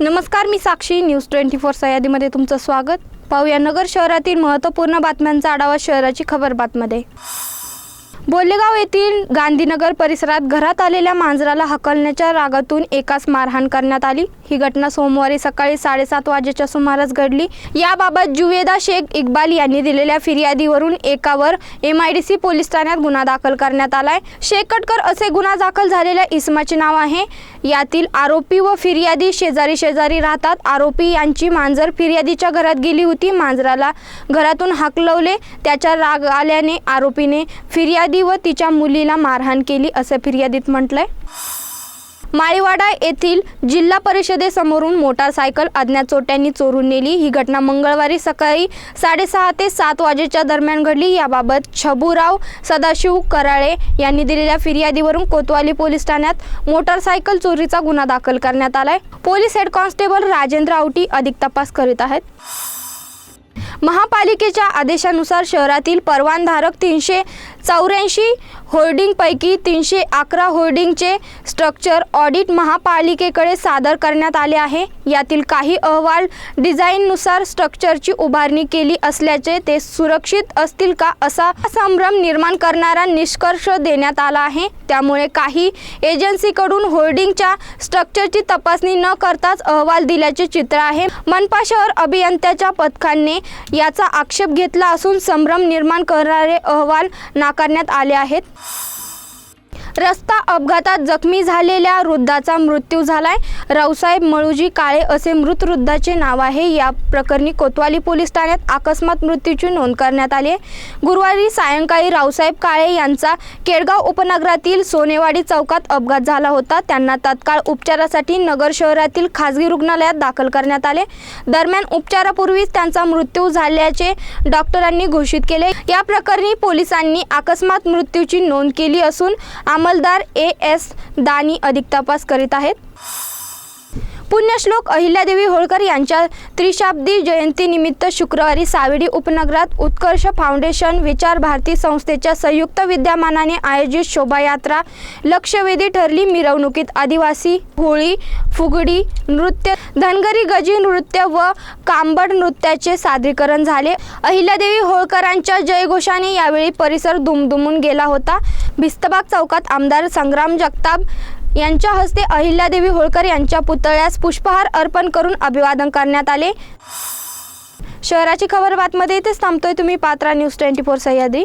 नमस्कार मी Sakshi. News twenty four सह्यादीमध्ये तुमचं स्वागत. पाहूया नगर शहरातील महत्त्वपूर्ण बातम्यांचा आढावा शहराची खबर बातमध्ये. बोलेगाव येथील गांधीनगर परिसरात घरात आलेल्या मांजराला हकलण्याच्या रागातून एकास मारहाण करण्यात आली. ही घटना सोमवारी सकाळी साडेसात वाजेच्या सुमारास घडली. याबाबत जुवेदा शेख इक्बाल यांनी दिलेल्या फिर्यादीवरून एकावर M I D C police ठाण्यात गुन्हा दाखल करण्यात आलाय. शेकटकर असे गुन्हा दाखल झालेल्या इसमाचे नाव आहे. यातील आरोपी व फिर्यादी शेजारी शेजारी राहतात. आरोपी यांची मांजर फिर्यादीच्या घरात गेली होती. मांजराला घरातून हाकलवले. त्याच्या राग आल्याने आरोपीने फिर्यादी व तिच्या मुलीला मारहाण केली असं फिर्यादीत म्हटलंय. माळीवाडा येथील जिल्हा परिषदेसमोरून मोटारसायकल अज्ञात चोट्यांनी चोरून नेली. ही घटना मंगळवारी सकाळी साडेसहा ते सात वाजेच्या दरम्यान घडली. याबाबत छबूराव सदाशिव कराळे यांनी दिलेल्या फिर्यादीवरून कोतवाली पोलीस ठाण्यात मोटारसायकल चोरीचा गुन्हा दाखल करण्यात आलाय. Police head constable Rajendra Awati अधिक तपास करीत आहेत. महापालिकेच्या आदेशानुसार शहरातील परवानधारक तीनशे चौऱ्याऐंशी होर्डिंगपैकी तीनशे अकरा होर्डिंगचे स्ट्रक्चर ऑडिट महापालिकेकडे सादर करण्यात आले आहे. यातील काही अहवाल डिझाईननुसार स्ट्रक्चरची उभारणी केली असल्याचे ते सुरक्षित असतील का असा संभ्रम निर्माण करणारा निष्कर्ष देण्यात आला आहे. त्यामुळे काही एजन्सीकडून होर्डिंगच्या स्ट्रक्चरची तपासणी न करताच अहवाल दिल्याचे चित्र आहे. मनपा शहर अभियंत्याच्या पथकाने याचा आक्षेप घेतला असून संभ्रम निर्माण करणारे अहवाल नाकारण्यात आले आहेत. रस्ता अपघातात जखमी झालेल्या वृद्धाचा मृत्यू झालाय. रावसाहेब मळूजी काळे असे मृत वृद्धाचे नाव आहे. या प्रकरणी कोतवाली पोलीस ठाण्यात अकस्मात मृत्यूची नोंद करण्यात आली आहे. गुरुवारी सायंकाळी रावसाहेब काळे यांचा केडगाव उपनगरातील सोनेवाडी चौकात अपघात झाला होता. त्यांना तत्काळ उपचारासाठी नगर शहरातील खासगी रुग्णालयात दाखल करण्यात आले. दरम्यान उपचारापूर्वीच त्यांचा मृत्यू झाल्याचे डॉक्टरांनी घोषित केले. या प्रकरणी पोलिसांनी अकस्मात मृत्यूची नोंद केली असून अंमलदार ए एस दानी अधिक तपास करीत आहेत. पुण्यश्लोक अहिल्यादेवी होळकर यांच्या त्रिशाब्दी जयंतीनिमित्त शुक्रवारी सावेडी उपनगरात उत्कर्ष फाउंडेशन विचार भारती संस्थेच्या संयुक्त विद्यमानाने आयोजित शोभायात्रा लक्षवेधी ठरली मिरवणुकीत आदिवासी होळी फुगडी नृत्य धनगरी गजी नृत्य व कांबड नृत्याचे सादरीकरण झाले. अहिल्यादेवी होळकरांच्या जयघोषाने यावेळी परिसर दुमदुमून गेला होता. भिस्तबाग चौकात आमदार संग्राम जगताप यांच्या हस्ते अहिल्यादेवी होळकर यांच्या पुतळ्यास पुष्पहार अर्पण करून अभिवादन करण्यात आले. शहराची खबर बातमध्ये इथेच थांबतोय तुम्ही. Patra news twenty four Sahyadri.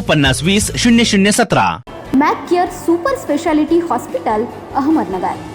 पन्नास वीस शून्य शून्य सतरा. Mac care super speciality hospital Ahmednagar.